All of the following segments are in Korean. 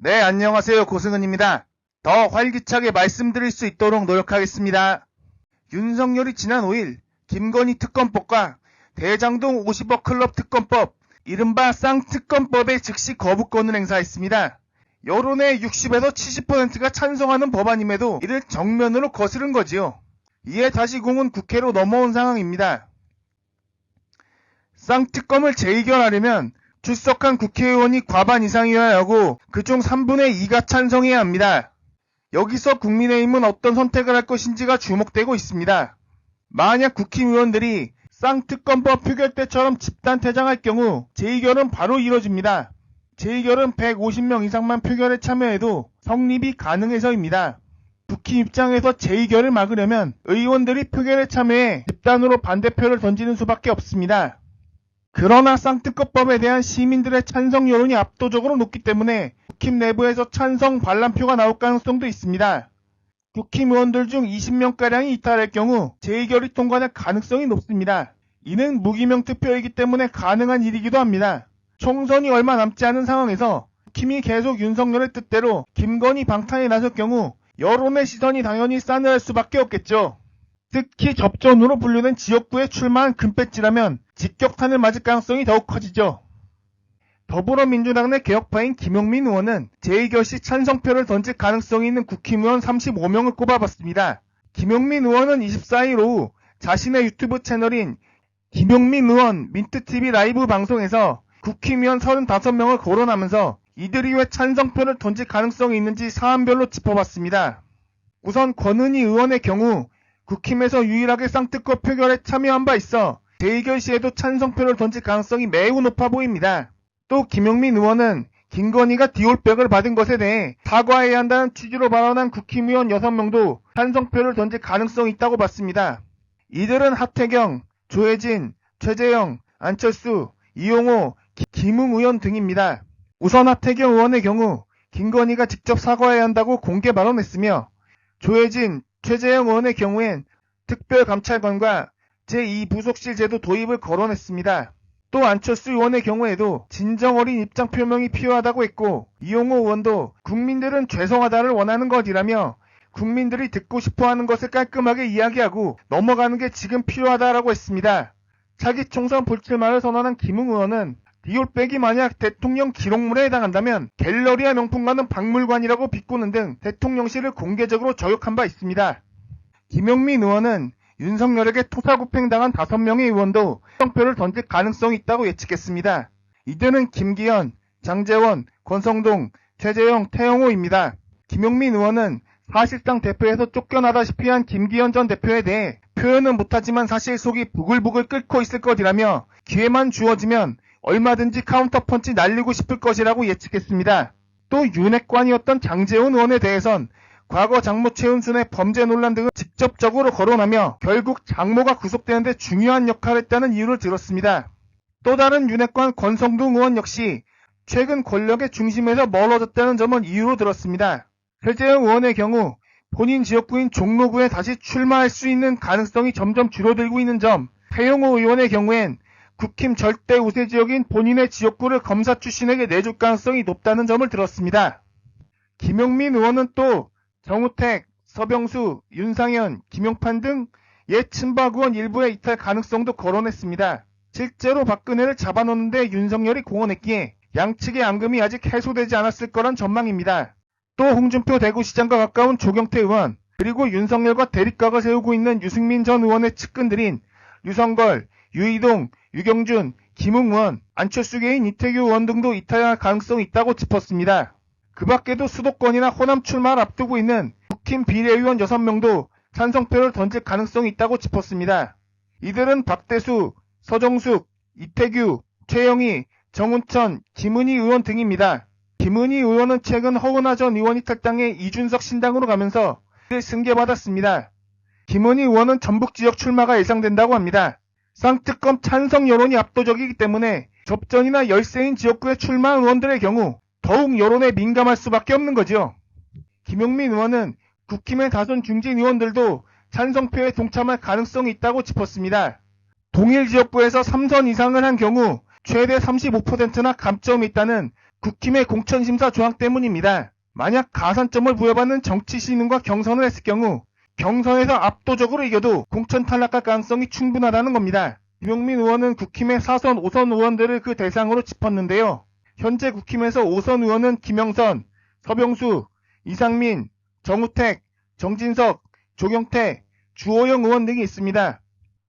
네, 안녕하세요. 고승은입니다. 더 활기차게 말씀드릴 수 있도록 노력하겠습니다. 윤석열이 지난 5일 김건희 특검법과 대장동 50억 클럽 특검법, 이른바 쌍특검법의 즉시 거부권을 행사했습니다. 여론의 60에서 70%가 찬성하는 법안임에도 이를 정면으로 거스른 거지요. 이에 다시 공은 국회로 넘어온 상황입니다. 쌍특검을 재의결하려면 출석한 국회의원이 과반 이상이어야 하고 그중 3분의 2가 찬성해야 합니다. 여기서 국민의힘은 어떤 선택을 할 것인지가 주목되고 있습니다. 만약 국힘의원들이 쌍특검법 표결 때처럼 집단 퇴장할 경우 재의결은 바로 이뤄집니다. 재의결은 150명 이상만 표결에 참여해도 성립이 가능해서입니다. 국힘 입장에서 재의결을 막으려면 의원들이 표결에 참여해 집단으로 반대표를 던지는 수밖에 없습니다. 그러나 쌍특검법에 대한 시민들의 찬성 여론이 압도적으로 높기 때문에 국힘 내부에서 찬성 반란표가 나올 가능성도 있습니다. 국힘 의원들 중 20명가량이 이탈할 경우 재의결이 통과될 가능성이 높습니다. 이는 무기명 투표이기 때문에 가능한 일이기도 합니다. 총선이 얼마 남지 않은 상황에서 국힘이 계속 윤석열의 뜻대로 김건희 방탄에 나설 경우 여론의 시선이 당연히 싸늘할 수밖에 없겠죠. 특히 접전으로 분류된 지역구에 출마한 금배지라면 직격탄을 맞을 가능성이 더욱 커지죠. 더불어민주당 내 개혁파인 김용민 의원은 제2결 시 찬성표를 던질 가능성이 있는 국힘의원 35명을 꼽아봤습니다. 김용민 의원은 24일 오후 자신의 유튜브 채널인 김용민 의원 민트TV 라이브 방송에서 국힘의원 35명을 거론하면서 이들이 왜 찬성표를 던질 가능성이 있는지 사안별로 짚어봤습니다. 우선 권은희 의원의 경우 국힘에서 유일하게 쌍특검 표결에 참여한 바 있어 제2결 시에도 찬성표를 던질 가능성이 매우 높아 보입니다. 또 김용민 의원은 김건희가 디올백을 받은 것에 대해 사과해야 한다는 취지로 발언한 국힘 의원 6명도 찬성표를 던질 가능성이 있다고 봤습니다. 이들은 하태경, 조혜진, 최재형, 안철수, 이용호, 기- 김웅 의원 등입니다. 우선 하태경 의원의 경우 김건희가 직접 사과해야 한다고 공개 발언했으며 조혜진, 최재형 의원의 경우엔 특별감찰관과 제2부속실 제도 도입을 거론했습니다. 또 안철수 의원의 경우에도 진정 어린 입장 표명이 필요하다고 했고 이용호 의원도 국민들은 죄송하다를 원하는 것이라며 국민들이 듣고 싶어하는 것을 깔끔하게 이야기하고 넘어가는 게 지금 필요하다라고 했습니다. 차기 총선 불출마를 선언한 김웅 의원은 리올백이 만약 대통령 기록물에 해당한다면 갤러리아 명품과는 박물관이라고 비꼬는 등 대통령실을 공개적으로 저격한 바 있습니다. 김용민 의원은 윤석열에게 토사구팽당한 5명의 의원도 성표를 던질 가능성이 있다고 예측했습니다. 이들은 김기현, 장재원, 권성동, 최재형, 태영호입니다. 김용민 의원은 사실상 대표에서 쫓겨나다시피 한 김기현 전 대표에 대해 표현은 못하지만 사실 속이 부글부글 끓고 있을 것이라며 기회만 주어지면 얼마든지 카운터 펀치 날리고 싶을 것이라고 예측했습니다. 또 윤핵관이었던 장재훈 의원에 대해선 과거 장모 최은순의 범죄 논란 등을 직접적으로 거론하며 결국 장모가 구속되는데 중요한 역할을 했다는 이유를 들었습니다. 또 다른 윤핵관 권성동 의원 역시 최근 권력의 중심에서 멀어졌다는 점을 이유로 들었습니다. 최재형 의원의 경우 본인 지역구인 종로구에 다시 출마할 수 있는 가능성이 점점 줄어들고 있는 점, 태용호 의원의 경우엔 국힘 절대 우세 지역인 본인의 지역구를 검사 출신에게 내줄 가능성이 높다는 점을 들었습니다. 김용민 의원은 또 정우택, 서병수, 윤상현, 김용판 등 옛 친박 의원 일부의 이탈 가능성도 거론했습니다. 실제로 박근혜를 잡아놓는데 윤석열이 공헌했기에 양측의 앙금이 아직 해소되지 않았을 거란 전망입니다. 또 홍준표 대구시장과 가까운 조경태 의원, 그리고 윤석열과 대립각을 세우고 있는 유승민 전 의원의 측근들인 유성걸, 유이동, 유경준, 김웅 의원, 안철수계인 이태규 의원 등도 이탈할 가능성이 있다고 짚었습니다. 그 밖에도 수도권이나 호남 출마를 앞두고 있는 국힘 비례의원 6명도 찬성표를 던질 가능성이 있다고 짚었습니다. 이들은 박대수, 서정숙, 이태규, 최영희, 정운천, 김은희 의원 등입니다. 김은희 의원은 최근 허은하 전 의원이 탈당해 이준석 신당으로 가면서 를 승계받았습니다. 김은희 의원은 전북 지역 출마가 예상된다고 합니다. 쌍특검 찬성 여론이 압도적이기 때문에 접전이나 열세인 지역구에 출마한 의원들의 경우 더욱 여론에 민감할 수밖에 없는 거죠. 김용민 의원은 국힘의 다선 중진 의원들도 찬성표에 동참할 가능성이 있다고 짚었습니다. 동일 지역구에서 3선 이상을 한 경우 최대 35%나 감점이 있다는 국힘의 공천심사 조항 때문입니다. 만약 가산점을 부여받는 정치 신문과 경선을 했을 경우 경선에서 압도적으로 이겨도 공천 탈락할 가능성이 충분하다는 겁니다. 김용민 의원은 국힘의 4선, 5선 의원들을 그 대상으로 짚었는데요. 현재 국힘에서 5선 의원은 김영선, 서병수, 이상민, 정우택, 정진석, 조경태, 주호영 의원 등이 있습니다.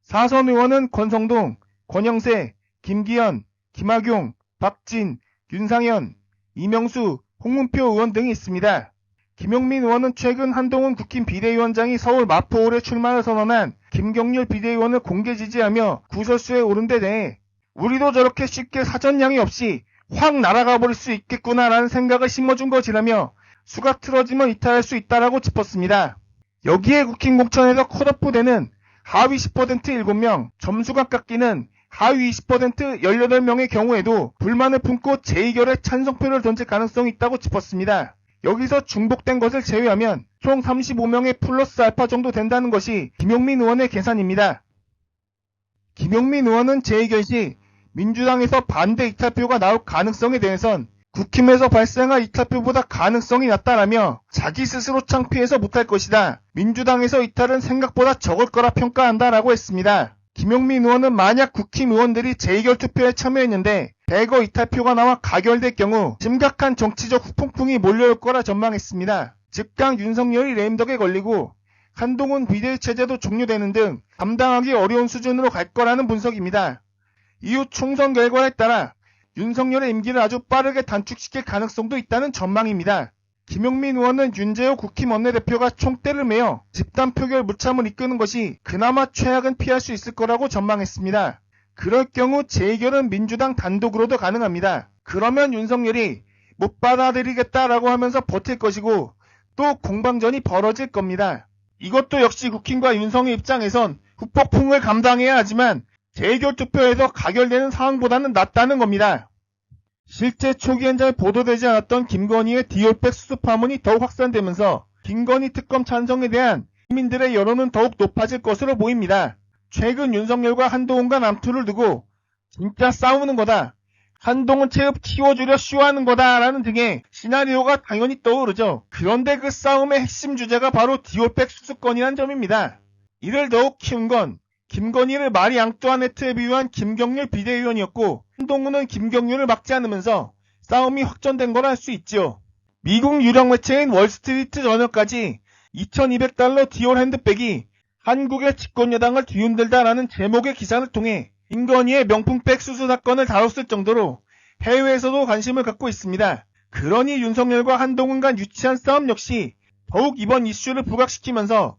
4선 의원은 권성동, 권영세, 김기현, 김학용, 박진, 윤상현, 이명수, 홍문표 의원 등이 있습니다. 김용민 의원은 최근 한동훈 국힘 비대위원장이 서울 마포홀에 출마를 선언한 김경률 비대위원을 공개 지지하며 구설수에 오른 데 대해 우리도 저렇게 쉽게 사전량이 없이 확 날아가 버릴 수 있겠구나라는 생각을 심어준 것이라며 수가 틀어지면 이탈할 수 있다라고 짚었습니다. 여기에 국힘 공천에서 컷오프 되는 하위 10% 7명, 점수가 깎이는 하위 20% 18명의 경우에도 불만을 품고 제2결에 찬성표를 던질 가능성이 있다고 짚었습니다. 여기서 중복된 것을 제외하면 총 35명의 플러스 알파 정도 된다는 것이 김용민 의원의 계산입니다. 김용민 의원은 제2결 시 민주당에서 반대 이탈표가 나올 가능성에 대해선 국힘에서 발생할 이탈표보다 가능성이 낮다라며 자기 스스로 창피해서 못할 것이다. 민주당에서 이탈은 생각보다 적을 거라 평가한다라고 했습니다. 김용민 의원은 만약 국힘 의원들이 제2결 투표에 참여했는데 대거 이탈표가 나와 가결될 경우 심각한 정치적 후폭풍이 몰려올 거라 전망했습니다. 즉각 윤석열이 레임덕에 걸리고 한동훈 비대위 체제도 종료되는 등 감당하기 어려운 수준으로 갈 거라는 분석입니다. 이후 총선 결과에 따라 윤석열의 임기를 아주 빠르게 단축시킬 가능성도 있다는 전망입니다. 김용민 의원은 윤재호 국힘 원내대표가 총대를 메어 집단 표결 무참을 이끄는 것이 그나마 최악은 피할 수 있을 거라고 전망했습니다. 그럴 경우 재결은 민주당 단독으로도 가능합니다. 그러면 윤석열이 못 받아들이겠다라고 하면서 버틸 것이고 또 공방전이 벌어질 겁니다. 이것도 역시 국힘과 윤성의 입장에선 후폭풍을 감당해야 하지만 재결 투표에서 가결되는 상황보다는 낫다는 겁니다. 실제 초기 현장에 보도되지 않았던 김건희의 디올백 수습 파문이 더욱 확산되면서 김건희 특검 찬성에 대한 시민들의 여론은 더욱 높아질 것으로 보입니다. 최근 윤석열과 한동훈과 남투를 두고 진짜 싸우는 거다. 한동훈 체급 키워주려 쇼하는 거다라는 등의 시나리오가 당연히 떠오르죠. 그런데 그 싸움의 핵심 주제가 바로 디올백 수습권이란 점입니다. 이를 더욱 키운 건 김건희를 마리 앙뚜아네트에 비유한 김경률 비대위원이었고 한동훈은 김경률을 막지 않으면서 싸움이 확전된 거라 할수 있죠. 미국 유력 매체인 월스트리트 저널까지 2200달러 디올 핸드백이 한국의 집권여당을 뒤흔들다라는 제목의 기사를 통해 김건희의 명품백 수수 사건을 다뤘을 정도로 해외에서도 관심을 갖고 있습니다. 그러니 윤석열과 한동훈 간 유치한 싸움 역시 더욱 이번 이슈를 부각시키면서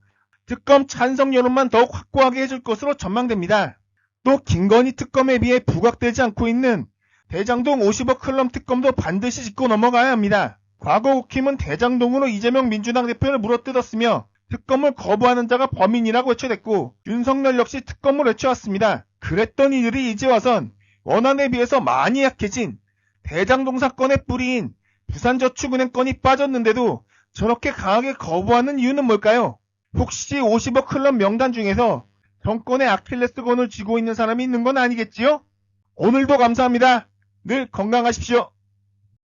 특검 찬성 여론만 더욱 확고하게 해줄 것으로 전망됩니다. 또 김건희 특검에 비해 부각되지 않고 있는 대장동 50억 클럽 특검도 반드시 짚고 넘어가야 합니다. 과거 국힘은 대장동으로 이재명 민주당 대표를 물어뜯었으며 특검을 거부하는 자가 범인이라고 외쳐댔고 윤석열 역시 특검을 외쳐왔습니다. 그랬던 이들이 이제 와선 원안에 비해서 많이 약해진 대장동 사건의 뿌리인 부산저축은행 건이 빠졌는데도 저렇게 강하게 거부하는 이유는 뭘까요? 혹시 50억 클럽 명단 중에서 정권의 아킬레스건을 쥐고 있는 사람이 있는 건 아니겠지요? 오늘도 감사합니다. 늘 건강하십시오.